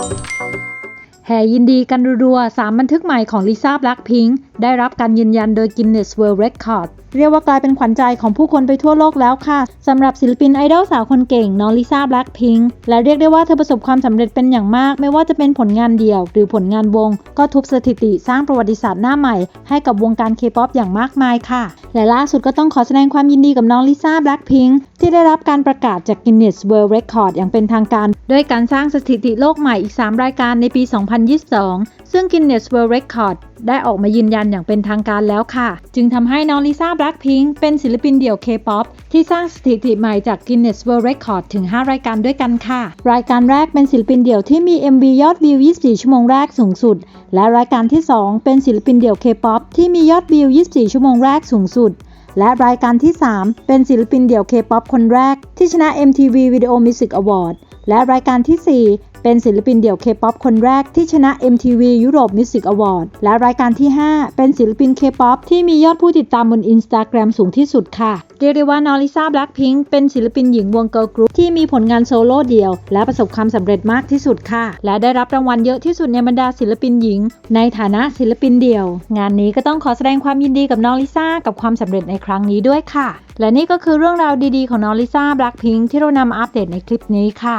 Thank you. แห่ยินดีกันรัวๆ สามบันทึกใหม่ของลิซ่าแบล็คพิงค์ได้รับการยืนยันโดย Guinness World Record เรียกว่ากลายเป็นขวัญใจของผู้คนไปทั่วโลกแล้วค่ะสำหรับศิลปินไอดอลสาวคนเก่งน้องลิซ่าแบล็คพิงค์และเรียกได้ว่าเธอประสบความสำเร็จเป็นอย่างมาก ไม่ว่าจะเป็นผลงานเดี่ยว หรือผลงานวง ก็ทุบสถิติสร้างประวัติศาสตร์หน้าใหม่ ให้กับวงการเคป๊อปอย่างมากมายค่ะ และล่าสุดก็ต้องขอแสดงความยินดีกับน้องลิซ่าแบล็คพิงค์ที่ได้รับการประกาศจาก Guinness World Record อย่างเป็นทางการ ด้วยการสร้างสถิติโลกใหม่อีก 3 รายการในปี2022 ซึ่ง Guinness World Record ได้ออกมายืนยันอย่างเป็นทางการแล้วค่ะ จึงทำให้น้องลิซ่าแบล็คพิงค์เป็นศิลปินเดี่ยว K-POP ที่สร้างสถิติใหม่จาก Guinness World Record ถึง 5 รายการด้วยกันค่ะ รายการแรกเป็นศิลปินเดี่ยวที่มี MV ยอดวิว 24 ชั่วโมงแรกสูงสุด และรายการที่ 2 เป็นศิลปินเดี่ยว K-POP ที่มียอดวิว 24 ชั่วโมงแรกสูงสุดและรายการที่ 3 เป็นศิลปินเดี่ยว K-POP คนแรก ที่ชนะ MTV Video Music Award และรายการที่4 เป็นศิลปินเดี่ยว K-POP คนแรกที่ชนะ MTV Europe Music Award และรายการที่ 5 เป็นศิลปิน K-POP ที่มียอดผู้ติดตามบน Instagram สูงที่สุดค่ะ เรียกได้ว่านอริซาแบล็คพิงค์เป็นศิลปินหญิงวงเกิร์ลกรุ๊ปที่มีผลงานโซโล่เดี่ยว และประสบความสำเร็จมากที่สุดค่ะ และได้รับรางวัลเยอะที่สุดในบรรดาศิลปินหญิง ในฐานะศิลปินเดี่ยว งานนี้ก็ต้องขอแสดงความยินดีกับน้องลิซ่ากับความสำเร็จในครั้งนี้ด้วยค่ะ และนี่ก็คือเรื่องราวดีๆ ของน้องลิซ่าแบล็คพิงค์ที่เรานำมาอัปเดตในคลิปนี้ค่ะ